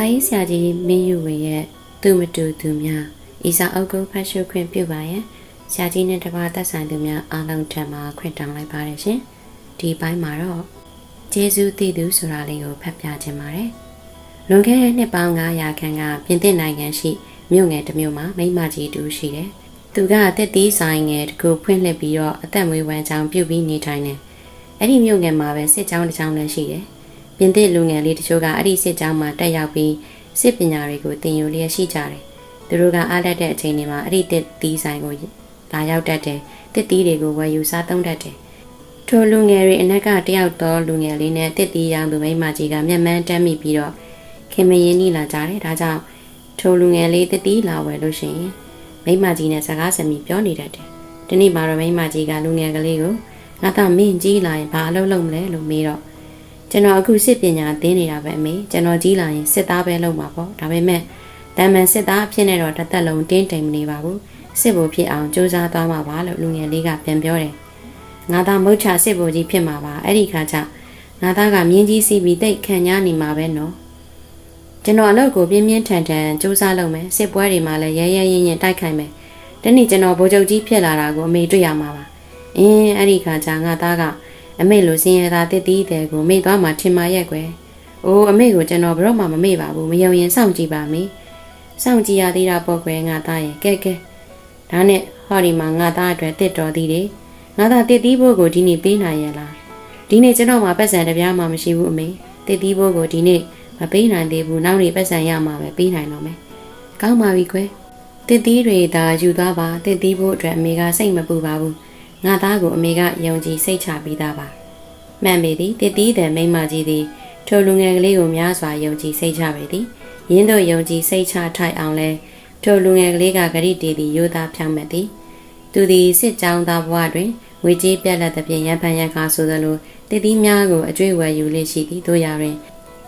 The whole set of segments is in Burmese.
စာရေးဆရာကြီးမင်းယူဝေရဲ့သူမတူသူများဤစာအုပ်ကိုဖတ်ရှုခွင့်ပြုပါရန်ဆရာကြီးနဲ့တပါသက်ဆိုင်သူများအားလုံးထံမှခွင့်တောင်းလိုက်ပါတယ်ရှင်ဒီပိုင်းမှာတော့ကျေးဇူးတည်သူဆိုတာလေးကိုဖတ်ပြခြင်းပါတယ်လွန်ခဲ့တဲ့နှစ်ပေါင်း900ခန့်ကပြင်သစ်နိုင်ငံရှိမြို့ငယ်တစ်မြို့မှာမိန်းမကြီးတူရှိတယ်သူကတက်သီးဆိုင်ငယ်တစ်ခုဖွင့်လှစ်ပြီးတော့အသက်မွေးဝမ်းကြောင်းပြုတ်ပြီးနေထိုင်တယ်အဲ့ဒီမြို့ငယ်မှာပဲစစ်ကြောင်းတစ်ကြောင်းလည်းရှိတယ် ပြင်သစ်လူငယ်လေးတချို့ကအဲ့ဒီစစ်ကြောင်းမှာတက်ရောက်ပြီးစစ်ပညာတွေကိုသင်ယူလျက်ရှိကြတယ်သူတို့ကအားတက်တဲ့အချိန်တွေမှာအဲ့ဒီတက်သီးဆိုင်ကိုလာရောက်တတ်တယ်တက်သီးတွေကိုဝယ်ယူစားသုံးတတ်တယ်ထိုလူငယ်တွေအနက်ကတယောက်သောလူငယ်လေးနဲ့တက်သီးရောင်သူမိန်းမကြီးကမျက်မှန်းတက်မိပြီးတော့ခင်မရင်နီလာကြတယ်ဒါကြောင့်ထိုလူငယ်လေးတက်သီးလာဝယ်လို့ရှိရင်မိန်းမကြီးနဲ့စကားစမြည်ပြောနေတတ်တယ်ဒီနေ့မှာတော့မိန်းမကြီးကလူငယ်ကလေးကိုငါသားမင်းကြီးလာရင်ဘာအလုပ်လုပ်မလဲလို့မေးတော့ ကျွန်တော်အခုစစ်ပညာသင်နေတာပဲအမေကျွန်တော်ကြီးလာရင်စစ်သားပဲလုပ်မှာပေါ့ဒါပေမဲ့တမန်စစ်သားအဖြစ်နဲ့တော့တစ်သက်လုံးတင်းတိမ်မနေပါဘူးစစ်ဘိုလ်ဖြစ်အောင်စူးစမ်းသွားမှာပါလို့လူငယ်လေးကပြန်ပြောတယ်ငါသားမုတ်ချစစ်ဘိုလ်ကြီးဖြစ်မှာပါအဲ့ဒီခါကျငါသားကမြင်းကြီးစီးပြီးတိတ်ခံညားနေမှာပဲနော်ကျွန်တော်အလုပ်ကိုပြင်းပြင်းထန်ထန်စူးစမ်းလုပ်မယ်စစ်ပွဲတွေမှာလည်းရဲရဲရင်ရင်တိုက်ခိုက်မယ်ဒီနေ့ကျွန်တော်ဗိုလ်ချုပ်ကြီးဖြစ်လာတာကိုအမေတွေ့ရမှာပါအင်းအဲ့ဒီခါကျငါသားက အမေလိုစင်ရတာတစ်တီးတဲ့ကိုမေ့သွားမှထင်မှရက်ကွယ်။အိုးအမေကိုကျွန်တော်ဘရော့မှမမေ့ပါဘူးမယုံရင်စောင့်ကြည့်ပါမေ။စောင့်ကြည့်ရသေးတာပေါ့ကွယ်ငါသားရဲ့ကဲကဲ။ဒါနဲ့ဟောဒီမှာငါသားအတွက်တစ်တော်သေးတယ်။ငါသားတစ်တီးဖို့ကိုဒီနေ့ပေးနိုင်ရလား။ဒီနေ့ကျွန်တော်မှပတ်စံတစ်ပြားမှမရှိဘူးအမေ။တစ်တီးဖို့ကိုဒီနေ့မပေးနိုင်သေးဘူးနောက်နေ့ပတ်စံရမှာပဲပေးနိုင်တော့မယ်။ကောင်းပါပြီကွယ်။တစ်တီးတွေသာယူသွားပါတစ်တီးဖို့အတွက်အမေကစိတ်မပူပါဘူး။ ငါသားကိုအမေကယုံကြည်စိတ်ချပြီးသားပါ။မှန်ပေသည်တည်တည်တဲ့မိမကြီးသည်ထိုလူငယ်ကလေးကိုများစွာယုံကြည်စိတ်ချပေသည်။ယင်းတို့ယုံကြည်စိတ်ချထိုက်အောင်လဲထိုလူငယ်ကလေးကဂရိတေသည်ရိုးသားဖြောင်းမဲ့သည်။သူသည်စစ်ကြောင်းသားဘဝတွင်ငွေကြေးပြက်လက်သဖြင့်ရန်ဖန်ရန်ခါဆိုသလိုတည်တည်များကိုအကျွေးဝယ်ယူလေရှိသည်တို့ရာတွင်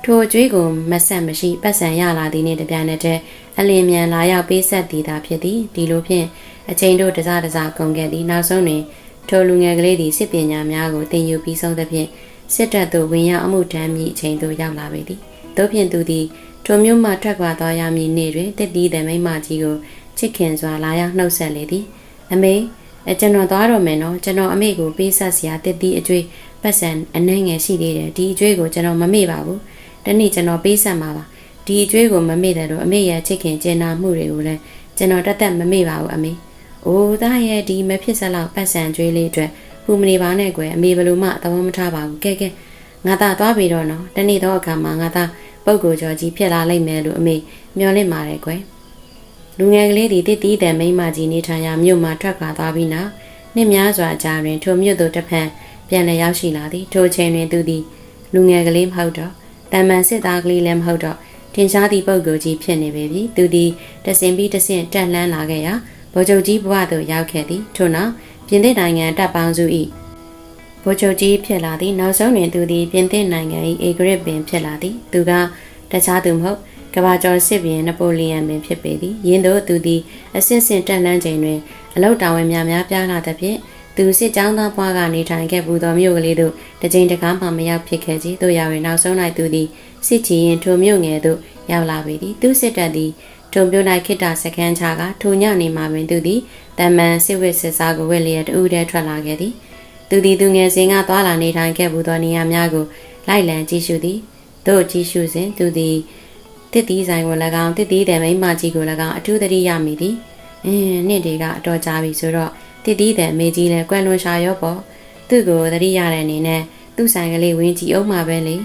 ထိုအကျွေးကိုမဆက်မရှိပတ်စံရလာသည်နှင့်တပြိုင်နက်တည်းအလင်းမြန်လာရောက်ပေးဆက်သည်သာဖြစ်သည်ဒီလိုဖြင့် အချိန်တို့တစားတစားကုန်ခဲ့သည်နောက်ဆုံးတွင်ထိုလူငယ်ကလေးသည်စစ်ပညာများကိုသင်ယူပြီးဆုံးသဖြင့်စစ်တပ်သို့ဝင်ရောက်အမှုထမ်းမိအချိန်သို့ရောက်လာပေသည်သို့ဖြင့်သူသည်ထိုမြို့မှထွက်ခွာသွားရမည်နေ့တွင်တစ်တီးတဲ့မိမကြီးကိုချစ်ခင်စွာလာရောက်နှုတ်ဆက်လေသည်အမေအကျွန်တော်သွားတော့မယ်နော်ကျွန်တော်အမေကိုပေးဆက်စရာတစ်တီးအကျွေးပတ်စံအနှဲငယ်ရှိသေးတယ်ဒီအကျွေးကိုကျွန်တော်မမေ့ပါဘူးတနေ့ကျွန်တော်ပေးဆက်မှာပါဒီအကျွေးကိုမမေ့တယ်လို့အမေရဲ့ချစ်ခင်ကျင်နာမှုတွေကိုလည်းကျွန်တော်တတ်တတ်မမေ့ပါဘူးအမေ။ အိုးသားရဲ့ဒီမဖြစ်စလောက်ပတ်စံကျွေးလေးအတွက်ဟူမနေပါနဲ့ကွယ်အမေဘလို့မှသဘောမထားပါဘူးကဲကဲငါသားသွားပြီတော့နော်တနေ့တော့အခါမှာငါသားပုတ်ကိုကျော်ကြီးဖြစ်လာလိမ့်မယ်လို့အမေမျှော်လင့်ပါတယ်ကွယ်။လူငယ်ကလေးဒီတစ်တီးတဲ့မိန်းမကြီးနေထိုင်ရာမြို့မှာထွက်ခွာသွားပြီးနောက်နှစ်များစွာကြာတွင်ထိုမြို့သို့တစ်ဖက်ပြန်လည်ရောက်ရှိလာသည်ထိုချိန်တွင်သူသည်လူငယ်ကလေးမဟုတ်တော့တမန်စစ်သားကလေးလည်းမဟုတ်တော့ထင်ရှားသည့်ပုဂ္ဂိုလ်ကြီးဖြစ်နေပေပြီသူသည်တဆင်ပြီးတဆင့်တက်လှမ်းလာခဲ့ရာ ဗိုလ်ချုပ်ကြီးဘဝသို့ရောက်ခဲ့သည်ထို့နောက်ပြင်သစ်နိုင်ငံတပ်ပေါင်းစု၏ဗိုလ်ချုပ်ကြီးဖြစ်လာသည်နောက်ဆုံးတွင်သူသည်ပြင်သစ်နိုင်ငံ၏အေဂရစ်ပင်ဖြစ်လာသည်သူကတခြားသူမဟုတ်ကဘာကျော်စစ်ဘီယံနပိုလီယံပင်ဖြစ်ပေသည်ယင်းတို့သူသည်အစစ်စစ်တက်လှမ်းချိန်တွင်အလောက်တာဝန်များများပြားလာသဖြင့်သူစစ်ကြောင်းသားဘွားကနေထိုင်ခဲ့ပူသောမြို့ကလေးသို့တစ်ချိန်တကားမှမရောက်ဖြစ်ခဲ့ကြီးတို့ရတွင်နောက်ဆုံး၌သူသည်စစ်ချီရင်ထိုမြို့ငယ်သို့ရောက်လာပေသည်သူစစ်တပ်သည် ထုံပြို၌ခိတ္တစခန်းချကထိုညနေမှပင်သူသည်တမန်စစ်ဝစ်စစ်စားကိုဝက်လျက်တူးတဲထွက်လာခဲ့သည်သူသည်သူငယ်စဉ်ကသွားလာနေထိုင်ခဲ့မှုသောနေရာများကိုလိုက်လံကြည့်ရှုသည်တို့ကြည့်ရှုစဉ်သူသည်တစ်တီးဆိုင်ကို၎င်းတစ်တီးတဲ့မိမကြီးကို၎င်းအထူးသတိရမိသည်အင်းနှစ်တွေကအတော်ကြာပြီဆိုတော့တစ်တီးတဲ့မေကြီးလည်းကွယ်လွန်ရှာရောပေါ့သူ့ကိုသတိရတဲ့အနေနဲ့သူ့ဆိုင်ကလေးဝင်းကြည့်အောင်မှာပဲလေ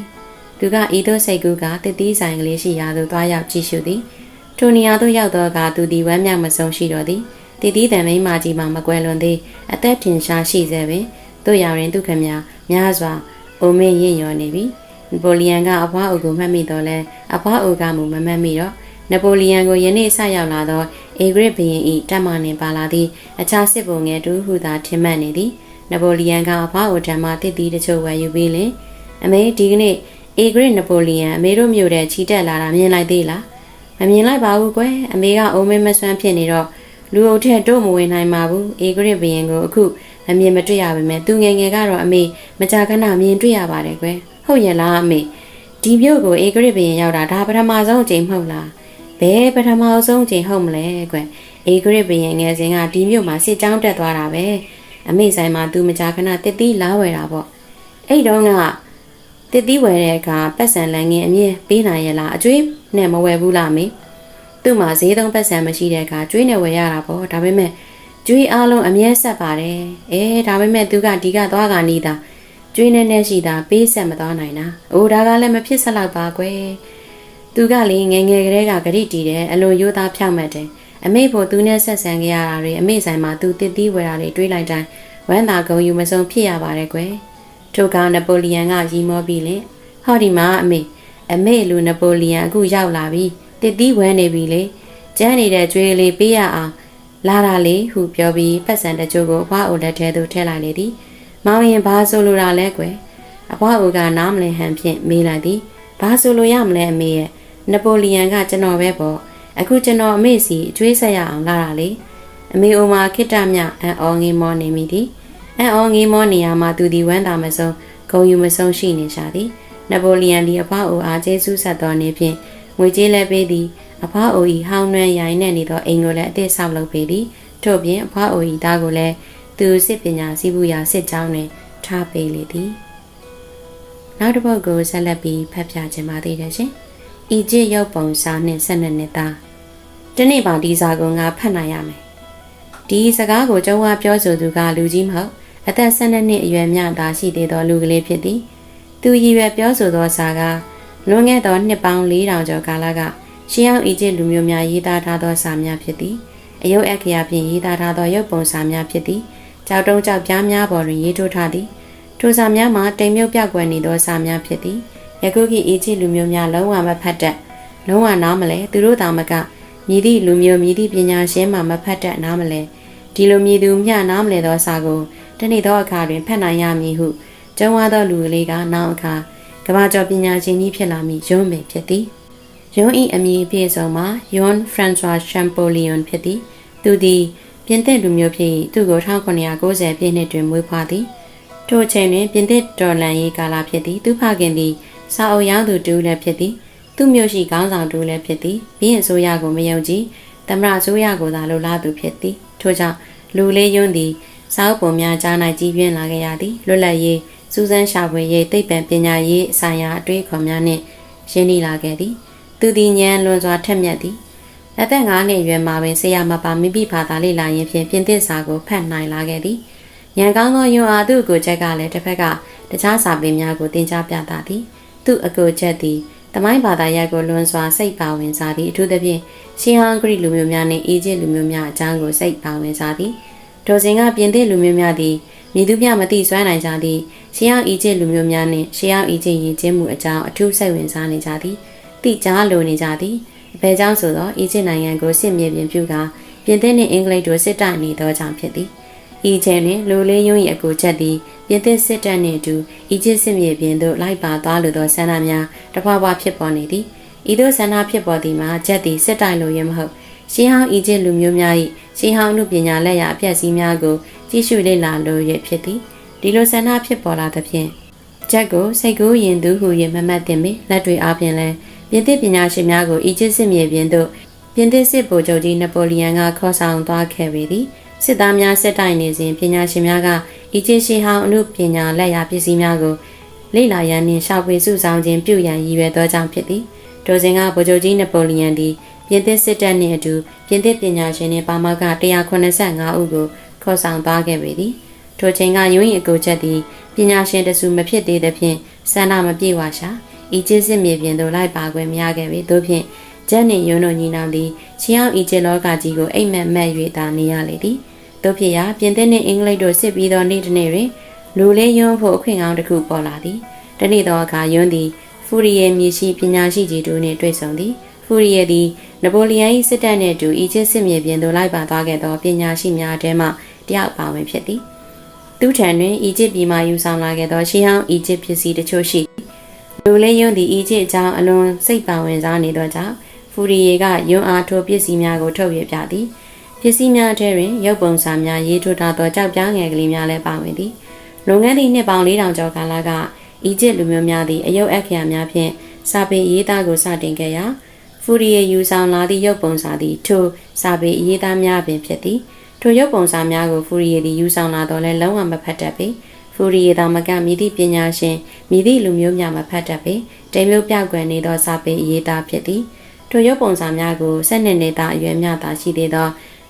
သူကဤသို့စိတ်ကူးကတစ်တီးဆိုင်ကလေးရှိရာသို့သွားရောက်ကြည့်ရှုသည် ထိုနေရာသို့ရောက်တော့ကသူဒီဝမ်းမြောက်မဆုံးရှိတော့သည်တည်တည်တန်မိမကြီးမှမကွယ်လွန်သေးအသက်ထင်ရှားရှိစေပင်တို့ရရင်ဒုက္ခများများစွာအိုမင်းရင့်ရော်နေပြီနပိုလီယံကအဖွားအုပ်ကိုမှတ်မိတော့လဲအဖွားအုပ်ကမူမမှတ်မိတော့နပိုလီယံကိုယနေ့ဆက်ရောက်လာသောအေဂရစ်ဘရင်ဤတပ်မနှင်ပါလာသည့်အခြားစစ်ဗိုလ်ငယ်တူဟုသာထင်မှတ်နေသည်နပိုလီယံကအဖွားအုပ်ထံမှတည်တည်တချို့ဝယ်ယူပြီးလင်အမေဒီကနေ့အေဂရစ်နပိုလီယံအမေတို့မျိုးတဲ့ချီတက်လာတာမြင်လိုက်သေးလား မမြင်လိုက်ပါဘူးကွယ်အမေကအုံမင်းမဆွမ်းဖြစ်နေတော့လူအုပ်ထက်တို့မဝင်နိုင်ပါဘူးအေဂရစ်ဘရင်ကိုအခုအမြင်မတွေ့ရပါမယ်သူငယ်ငယ်ကတော့အမေမကြာခဏမြင်တွေ့ရပါတယ်ကွယ်ဟုတ်ရဲ့လားအမေဒဒီမြို့ကိုအေဂရစ်ဘရင်ရောက်တာဒါပထမဆုံးအကြိမ်မဟုတ်လားဘယ်ပထမဆုံးအကြိမ်ဟုတ်မလဲကွအေဂရစ်ဘရင်ငယ်စဉ်ကဒီမြို့မှာစစ်ကြောင်းတက်သွားတာပဲအမေဆိုင်မှာသူမကြာခဏတစ်သီးလာဝယ်တာပေါ့အဲ့တုန်းက တစ်သီးဝယ်တဲ့အခါပတ်စံလန်ငင်းအမြင်ပေးနိုင်ရလားအကျွေးနဲ့မဝယ်ဘူးလားမေသူ့မှာဈေးသုံးပတ်စံမရှိတဲ့အခါကျွေးနဲ့ဝယ်ရတာပေါ့ဒါပေမဲ့ကျွေးအားလုံးအမြဲဆက်ပါတယ်အဲဒါပေမဲ့သူကဒီကသွားကနေတာကျွေးနဲ့နဲ့ရှိတာပေးဆက်မသွားနိုင်တာအိုးဒါကလည်းမဖြစ်ဆက်လောက်ပါကွယ်သူကလေငယ်ငယ်ကလေးကဂရိတီတယ်အလိုရိုးသားဖြောက်မှတ်တယ်အမေဖို့သူနဲ့ဆက်ဆံကြရတာတွေအမေဆိုင်မှာသူတစ်သီးဝယ်တာတွေတွေးလိုက်တိုင်းဝမ်းသာဂုံယူမဆုံးဖြစ်ရပါတယ်ကွယ် ထိုကောင်နပိုလီယန်ကရီမောပြီးလင်ဟောဒီမှာအမေအမေလူနပိုလီယန်အခုရောက်လာပြီတစ်သီးဝဲနေပြီလေကျန်းနေတဲ့ကြွေးလေးပေးရအောင်လာတာလေဟုပြောပြီးပတ်စံတချို့ကိုအဖွားအိုလက်ထဲသို့ထည့်လိုက်လေသည်မောင်ရင်ဘာဆိုလိုတာလဲကွယ်အဖွားအိုကနားမလည်ဟန်ဖြင့်မေးလိုက်သည်ဘာဆိုလိုရမလဲအမေရဲ့နပိုလီယန်ကကျွန်တော်ပဲပေါ့အခုကျွန်တော်အမေစီအကျွေးဆက်ရအောင်လာတာလေအမေအိုမာခိတ္တမြအံ့ဩငေးမောနေမိသည် အံ့ဩငေးမောနေရမှာသူဒီဝမ်းသာမဆုံးဂုံယူမဆုံးရှိနေရှာသည်နပိုလီယန်ဒီအဖွားအိုအားကျေးဇူးဆက်တော်နေဖြင့်ငွေကြေးလဲပေးသည်အဖွားအိုဤဟောင်းနှံရိုင်းနေနေသောအိမ်ကိုလည်းအသစ်ဆောက်လုပ်ပေးသည်ထို့ပြင်အဖွားအိုဤသားကိုလည်းသူစစ်ပညာစည်းပူရာစစ်ကြောင်းတွင်ထားပေးလေသည်နောက်တစ်ပုဒ်ကိုဆက်လက်ပြီးဖတ်ပြခြင်းပါသေးတယ်ရှင်။ဤကျရုပ်ပုံစာနှင့်ဆက်နှစ်နှစ်သားဒီနေ့ပါဒီစာကိုငါဖတ်နိုင်ရမယ်။ဒီစကားကိုကျုံးဝပြောဆိုသူကလူကြီးမဟုတ် အသက်12နှစ်အရွယ်မြသာရှိသေးသောလူကလေးဖြစ်သည်။သူရည်ရွယ်ပြောဆိုသောစာကလွန်ခဲ့သောနှစ်ပေါင်း4000ကျော်ကာလကရှင်းအောင်အီဂျစ်လူမျိုးများရေးသားထားသောစာများဖြစ်သည်။အယုတ်အခရာဖြင့်ရေးသားထားသောရုပ်ပုံစာများဖြစ်သည်။ကြောက်တုံးကြောက်ပြားများပေါ်တွင်ရေးထိုးထားသည်။ထိုစာများမှာတိမ်မြုပ်ပြောက်ကွယ်နေသောစာများဖြစ်သည်။ယခုခေတ်အီဂျစ်လူမျိုးများလုံးဝမဖတ်တတ်လုံးဝနားမလဲသူတို့သာမကမြည်သည့်လူမျိုးမြည်သည့်ပညာရှင်မှမဖတ်တတ်နားမလဲဒီလိုမြည်သူမျှနားမလဲသောစာကို တနေ့သောအခါတွင်ဖတ်နိုင်ရမည်ဟုကျုံဝါသောလူကလေးကနောက်အခါကဘာကျော်ပညာရှင်ကြီးဖြစ်လာမည်ယွန်းပင်ဖြစ်သည်ယွန်းဤအမည်အပြည့်စုံမှာယွန်းဖရန်ဆွာရှမ်ပိုလီယွန်ဖြစ်သည်သူသည်ပြင်သစ်လူမျိုးဖြစ်သူ့ကို1990ပြည့်နှစ်တွင်မွေးဖွားသည်ထိုအချိန်တွင်ပြင်သစ်ဒေါ်လန်ရေးကာလဖြစ်သည်သူဖခင်သည်စာအုပ်ရောင်းသူတူလည်းဖြစ်သည်သူ့မျိုးရှိခေါင်းဆောင်တူလည်းဖြစ်သည်ဘင်းအစိုးရကိုမယုံကြည်သမရအစိုးရကိုသာလိုလားသူဖြစ်သည်ထို့ကြောင့်လူလေးယွန်းသည် စာအုပ်ပုံများကြား၌ကြီးပြင်းလာခဲ့ရသည်လွတ်လပ်ရေးစူးစမ်းရှာဖွေရေးသိပ္ပံပညာရေးဆိုင်ရာအတွေ့အခေါ်များနှင့်ရင်းနှီးလာခဲ့သည် သူသည်ဉာဏ်လွန်စွာထက်မြက်သည်အသက်9နှစ်အရွယ်မှာပင်ဆရာမပါမိမိဘာသာလေ့လာရင်းဖြင့်ပြင်သစ်စာကိုဖတ်နိုင်လာခဲ့သည်ဉာဏ်ကောင်းသောယွန်းအားသူ့အကိုချက်ကလည်းတစ်ဖက်ကတခြားစာပေများကိုသင်ကြားပြသသည်သူ့အကိုချက်သည်တမိုင်းဘာသာရပ်ကိုလွန်စွာစိတ်ပါဝင်စားသည်အထူးသဖြင့်ရှင်းဟန်ဂရိလူမျိုးများနှင့်အီဂျစ်လူမျိုးများအကြောင်းကိုစိတ်ပါဝင်စားသည် ဒိုစင်ကပြင်သစ်လူမျိုးများသည်မြည်သူပြမသိစွမ်းနိုင်ကြသည့်ရှေးအောင်အီဂျစ်လူမျိုးများနှင့်ရှေးအောင်အီဂျစ်ရည်ကျင်းမှုအကြောင်းအထူးစိတ်ဝင်စားနေကြသည်တိကြားလိုနေကြသည်အဘယ်ကြောင့်ဆိုသောအီဂျစ်နိုင်ငံကိုစစ်မြေပြင်ပြုကာပြင်သစ်နှင့်အင်္ဂလိပ်တို့စစ်တိုက်နေသောကြောင့်ဖြစ်သည်ဤချိန်တွင်လူလေးယုံ၏အကူချက်သည်ပြင်သစ်စစ်တပ်နှင့်အတူအီဂျစ်စစ်မြေပြင်သို့လိုက်ပါသွားလိုသောဆန္ဒများတဖွာဖွာဖြစ်ပေါ်နေသည်ဤသို့ဆန္ဒဖြစ်ပေါ်သည်မှာချက်သည်စစ်တိုက်လိုရမဟုတ် ရှင်းဟောင်းအီဂျစ်လူမျိုးများ၏ရှင်းဟောင်းမှုပညာလက်ရာအပြည့်စည်းများကိုကြည့်ရှုလေ့လာလိုရဖြစ်သည်ဒီလိုဆန္ဒဖြစ်ပေါ်လာသဖြင့်ချက်ကိုစိတ်ကူးရင်သူဟု၍မမှတ်တင်ပေလက်တွေအားဖြင့်လည်းပြင်သစ်ပညာရှင်များကိုအီဂျစ်စစ်မြေပြင်သို့ပြင်သစ်စစ်ဗိုလ်ချုပ်ကြီးနပိုလီယန်ကခေါ်ဆောင်သွားခဲ့ပေသည်စစ်သားများစစ်တိုင်နေစဉ်ပညာရှင်များကအီဂျစ်ရှင်ဟောင်းအမှုပညာလက်ရာပစ္စည်းများကိုလေ့လာရန်နှင့်ရှာဖွေစုဆောင်ခြင်းပြုရန်ရည်ရွယ်သောကြောင့်ဖြစ်သည်ဒိုစင်ကဗိုလ်ချုပ်ကြီးနပိုလီယန်သည် ပြင်သစ်စစ်တပ်နှင့်အတူပြင်သစ်ပညာရှင်နှင့်ပါမောက္ခ185ဦးကိုခေါ်ဆောင်သွားခဲ့ပေသည်ထိုချိန်ကယွင်းရင်အကိုချက်သည်ပညာရှင်တစုမဖြစ်သေးသဖြင့်ဆန္ဒမပြေဝရှာအီဂျစ်စစ်မြေပြင်သို့လိုက်ပါခွင့်မရခဲ့ပေသို့ဖြင့်ကျန်းနေယွန်းတို့ညီနောင်သည်ချီအောင်အီဂျစ်လောကကြီးကိုအိမ်မက်မက်၍သာနေရလေသည်တို့ဖြစ်ရာပြင်သစ်နှင့်အင်္ဂလိပ်တို့စစ်ပြီးသောနေ့တစ်နေ့တွင်လူလေးယွန်းဖို့အခွင့်ကောင်းတစ်ခုပေါ်လာသည်တနေ့သောအခါယွန်းသည်ဖူရီယေမြေရှိပညာရှိကြီးတို့နှင့်တွေ့ဆုံသည် ဖူရီယေသည်နပိုလီယန်၏စစ်တပ်နှင့်အတူအီဂျစ်စစ်မြေပြင်သို့လိုက်ပါသွားခဲ့သောပညာရှိများထဲမှတယောက်ပါဝင်ဖြစ်သည်သူထံတွင်အီဂျစ်ပြည်မှယူဆောင်လာခဲ့သောရှေးဟောင်းအီဂျစ်ပစ္စည်းတချို့ရှိလူလေးယွန်းသည်အီဂျစ်အကြောင်းအလွန်စိတ်ပါဝင်စားနေသောကြောင့်ဖူရီယေကယွန်းအားထိုပစ္စည်းများကိုထုတ်ရပြသည်ပစ္စည်းများထဲတွင်ရုပ်ပုံစာများရေးထိုးထားသောကြောက်ပြားငယ်ကလေးများလည်းပါဝင်သည်လွန်ခဲ့သည့်နှစ်ပေါင်း4000ကျော်ကာလကအီဂျစ်လူမျိုးများသည်အယုတ်အခရာများဖြင့်စာပေအရေးသားကိုစတင်ခဲ့ရာ ဖူရီယေယူဆောင်လာသည့်ရုပ်ပုံစာသည်ထိုစာပေအရေးသားများပင်ဖြစ်သည်ထိုရုပ်ပုံစာများကိုဖူရီယေသည်ယူဆောင်လာတော့လဲလုံးဝမဖတ်တတ်ပေဖူရီယေသာမကမြည်သည့်ပညာရှင်မြည်သည့်လူမျိုးများမဖတ်တတ်ပေတိမ်မျိုးပြောက်ကွယ်နေသောစာပေအရေးသားဖြစ်သည်ထိုရုပ်ပုံစာများကိုဆက်နှစ်နှစ်သားအရွယ်များသာရှိသေးသော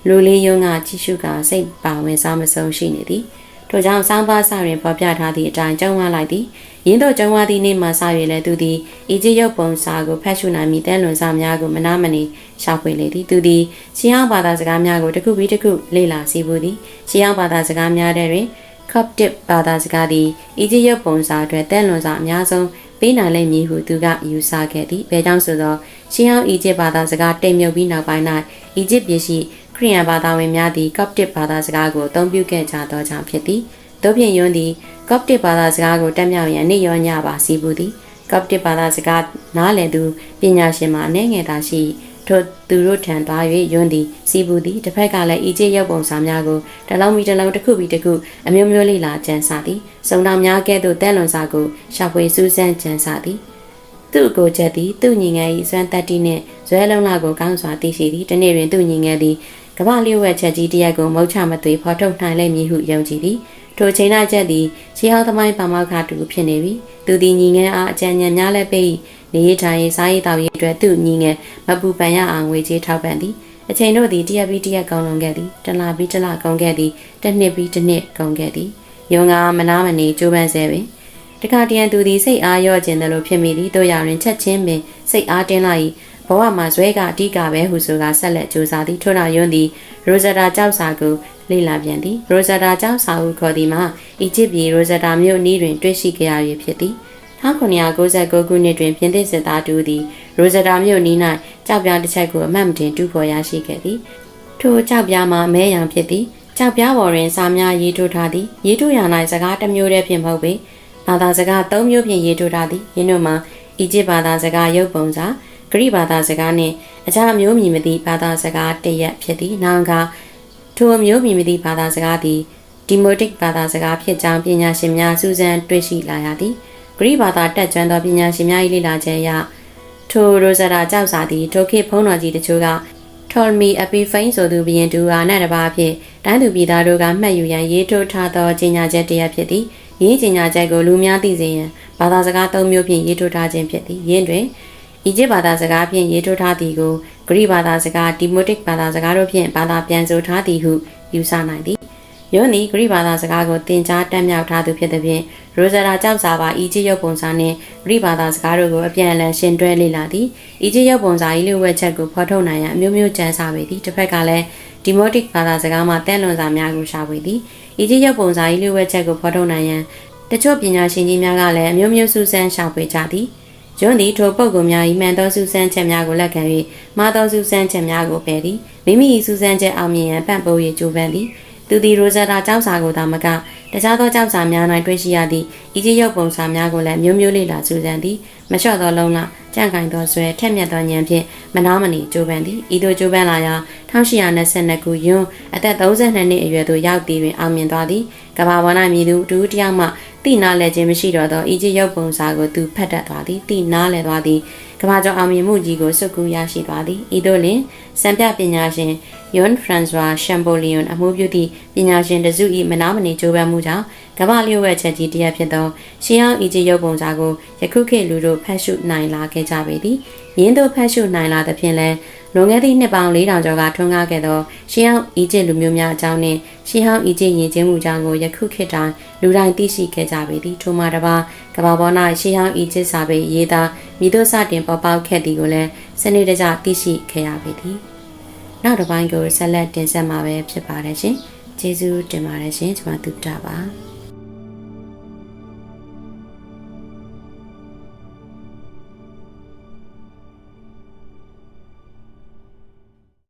လူလေးယုံကကြည့်ရှုကစိတ်ပါဝင်စားမဆုံးရှိနေသည် ထိုကြောင့်စောင်းပါစာတွင်ဖော်ပြထားသည့်အတိုင်းကျုံဝါလိုက်သည်ရင်းတို့ကျုံဝါသည့်နေ့မှစ၍လည်းသူသည်အီဂျစ်ရုပ်ပုံစာကိုဖတ်ရှုနိုင်မိတဲ့လွန်စာများကိုမနာမနေရှာဖွေလေသည်သူသည်ရှီဟောင်းဘာသာစကားများကိုတစ်ခုပြီးတစ်ခုလေ့လာစီဘူးသည်ရှီဟောင်းဘာသာစကားများတဲ့တွင် Coptic ဘာသာစကားသည်အီဂျစ်ရုပ်ပုံစာအတွက်တဲ့လွန်စာအများဆုံးပေးနိုင်လိမ့်မည်ဟုသူကယူဆခဲ့သည်။ဘဲကြောင့်ဆိုသောရှီဟောင်းအီဂျစ်ဘာသာစကားတိမ်မြုပ်ပြီးနောက်ပိုင်း၌အီဂျစ်ပြည်ရှိ ခရီးယန်ဘာသာဝင်များသည် Coptic ဘာသာစကားကိုအသုံးပြုခဲ့ကြသောကြောင့်ဖြစ်သည်။သို့ပြင်ယွန်းသည် Coptic ဘာသာစကားကိုတက်မြောက်ရန်နေ့ရောညပါစီဘူးသည်။ Coptic ဘာသာစကားနားလည်သူပညာရှင်မှအနေငယ်သာရှိထိုသူတို့ထံသွား၍ယွန်းသည်စီဘူးသည်တစ်ဖက်ကလည်းအီဂျစ်ရုပ်ပုံစာများကိုတလုံးမီတလုံးတစ်ခုပြီးတစ်ခုအမျိုးမျိုးလေးလာကျန်းစာသည်စုံတော်များကဲ့သို့တဲလွန်စာကိုရှာဖွေစူးစမ်းကျန်းစာသည်သူ့ကိုချက်သည်သူ့ညီငယ်၏စွမ်းတက်တီနှင့်ဇွဲလုံးလာကိုကောင်းစွာသိရှိသည်တနေ့တွင်သူ့ညီငယ်သည် ကမ္ဘာလျှို့ဝှက်ချက်ကြီးတရက်ကိုမုတ်ချမသွေဖော်ထုတ်နိုင်လိမ့်မည်ဟုယုံကြည်သည်ထိုချိန်၌ချက်သည်ရှေးဟောင်းသမိုင်းပါမောက္ခတူဖြစ်နေပြီသူသည်ညီငယ်အားအကြံဉာဏ်များလည်းပေး၏နေရထိုင်ရေးစားရေးတောက်ရေးအတွက်သူ့ညီငယ်မပူပန်ရအောင်ငွေကြေးထောက်ပံ့သည်အချိန်တို့သည်တရက်ပြီးတရက်ကောင်းလွန်ခဲ့သည်တလပြီးတလကောင်းခဲ့သည်တစ်နှစ်ပြီးတစ်နှစ်ကောင်းခဲ့သည်ယုံကမနာမနေကြိုးပမ်းဆဲပင်တခါတရံသူသည်စိတ်အားလျော့ခြင်းတယ်လို့ဖြစ်မိသည်တို့ရရင်ချက်ချင်းပင်စိတ်အားတင်းလိုက် ဘဝမှာဇွဲကအတိကပဲဟုဆိုကဆက်လက်ကြိုးစားသည်ထို့နောက်ယွန်းသည်ရိုဇာတာကြောက်စာကိုလေ့လာပြန်သည်ရိုဇာတာကြောက်စာဟုခေါ်သည်မှာအီဂျစ်ပြည်ရိုဇာတာမြို့နီးတွင်တွေ့ရှိခဲ့ရပြီဖြစ်သည်1999ခုနှစ်တွင်ပြင်သစ်စစ်သားတူသည်ရိုဇာတာမြို့နီး၌ကြောက်ပြားတစ်ချက်ကိုအမှတ်မတင်တူဖော်ရရှိခဲ့သည်ထိုကြောက်ပြားမှာအမဲရန်ဖြစ်သည်ကြောက်ပြားပေါ်တွင်စာများရေးထိုးထားသည်ရေးထိုးရ၌စကားတစ်မျိုးတည်းဖြင့်မဟုတ်ပေဘာသာစကား၃မျိုးဖြင့်ရေးထိုးထားသည်ယင်းတို့မှာအီဂျစ်ဘာသာစကားရုပ်ပုံစာ ဂရိဘာသာစကားနှင့်အခြားအမျိုးမြည်မသည့်ဘာသာစကားတရက်ဖြစ်သည်နောင်ကထိုအမျိုးမြည်မသည့်ဘာသာစကားသည်ဒီမိုတစ်ဘာသာစကားဖြစ်ကြောင်းပညာရှင်များစူးစမ်းတွေ့ရှိလာရသည်ဂရိဘာသာတက်ကျွမ်းသောပညာရှင်များ၏လေ့လာချက်အရထိုရိုဇရာကြောက်စာသည်ထိုခေတ်ဖုံးတော်ကြီးတချို့ကထော်မီအပီဖိန်ဆိုသူဘရင်တူဟာနဲ့တပါးဖြင့်တိုင်းသူပြည်သားတို့ကမှတ်ယူရန်ရေးထိုးထားသောကြေညာချက်တရက်ဖြစ်သည်။ရေးကြေညာချက်ကိုလူများသိစေရန်ဘာသာစကား၃မျိုးဖြင့်ရေးထိုးထားခြင်းဖြစ်သည်။ယင်းတွင် အီဂျစ်ဘာသာစကားဖြင့်ရေးထိုးထားသည်ကိုဂရိဘာသာစကားဒီမိုတစ်ဘာသာစကားတို့ဖြင့်ဘာသာပြန်ဆိုထားသည်ဟုယူဆနိုင်သည်ယွန်းသည်ဂရိဘာသာစကားကိုသင်ကြားတက်မြောက်ထားသူဖြစ်သည်ဖြင့်ရိုဇာရာကြောက်စာပါအီဂျစ်ရုပ်ပုံစာနှင့်ဂရိဘာသာစကားတို့ကိုအပြန်အလှန်ရှင်တွဲလေ့လာသည်အီဂျစ်ရုပ်ပုံစာ၏လျှို့ဝှက်ချက်ကိုဖော်ထုတ်နိုင်ရန်အမျိုးမျိုးကြံစာပေသည်တစ်ဖက်ကလည်းဒီမိုတစ်ဘာသာစကားမှာတန်လွန်စာများကိုရှာဖွေသည်အီဂျစ်ရုပ်ပုံစာ၏လျှို့ဝှက်ချက်ကိုဖော်ထုတ်နိုင်ရန်တချို့ပညာရှင်ကြီးများကလည်းအမျိုးမျိုးစူးစမ်းရှာဖွေကြသည် ကျွန်းသည်ထိုပုဂ္ဂိုလ်များ၏မှန်သောစူးစမ်းချက်များကိုလက်ခံ၍မှားသောစူးစမ်းချက်များကိုပယ်သည်မိမိ၏စူးစမ်းချက်အောင်မြင်ရန်ပံ့ပိုး၍ကြိုးပမ်းသည်သူသည်ရိုဇာတာကျောင်းစာကိုသာမကတခြားသောကျောင်းစာများ၌တွေ့ရှိရသည့်ဤကြီးရုပ်ပုံစာများကိုလည်းမျိုးမျိုးလေးလာစူးစမ်းသည်မလျှော့သောလုံးလားကြန့်ကင်သောဆွဲထက်မြက်သောဉာဏ်ဖြင့်မနာမနေကြိုးပမ်းသည်ဤသို့ကြိုးပမ်းလာရာ1822ခုယွန်းအသက်32နှစ်အရွယ်သို့ရောက်သည်တွင်အောင်မြင်သွားသည်ကဘာဝနာမည်သူတူတယောက်မှ တိနာလဲခြင်းမရှိတော့သောဤကြီးရုပ်ပုံစာကိုသူဖတ်တတ်သွားသည်တိနာလဲသွားသည်ကဘာကျော်အောင်မြင်မှုကြီးကိုစုကူရရှိသွားသည်ဤသို့လင်စံပြပညာရှင်ယွန်ဖရန်စွာရှမ်ပိုလီယွန်အမှုပြုသည့်ပညာရှင်တစု၏မနာမနေကြိုးပမ်းမှုကြောင့်ကမ္ဘာလျှို့ဝှက်ချက်ကြီးတရက်ဖြစ်သောရှင်းအောင်အီဂျစ်ရုပ်ပုံစာကိုယခုခေတ်လူတို့ဖတ်ရှုနိုင်လာခဲ့ကြပေသည်။ယင်းတို့ဖတ်ရှုနိုင်လာသဖြင့်လဲ လွန်ခဲ့သည့်နှစ်ပေါင်း4000ကျော်ကထွန်းကားခဲ့သောရှင်းအောင်အီဂျစ်လူမျိုးများအကြောင်းနှင့်ရှင်းအောင်အီဂျစ်ယဉ်ကျေးမှုကြောင့်ကိုယခုခေတ်တိုင်းလူတိုင်းသိရှိခဲ့ကြပေသည်။ထို့မှတပါကမ္ဘာပေါ်၌ရှင်းအောင်အီဂျစ်စာပေရေးသားမိတို့စတင်ပေါ်ပေါက်ခဲ့သည်ကိုလည်းစနစ်တကျသိရှိခဲ့ရပေသည်။နောက်တစ်ပိုင်းကိုဆက်လက်တင်ဆက်မှာပဲဖြစ်ပါတယ်ရှင်။ကျေးဇူးတင်ပါတယ်ရှင်ကျွန်မတူတာပါ။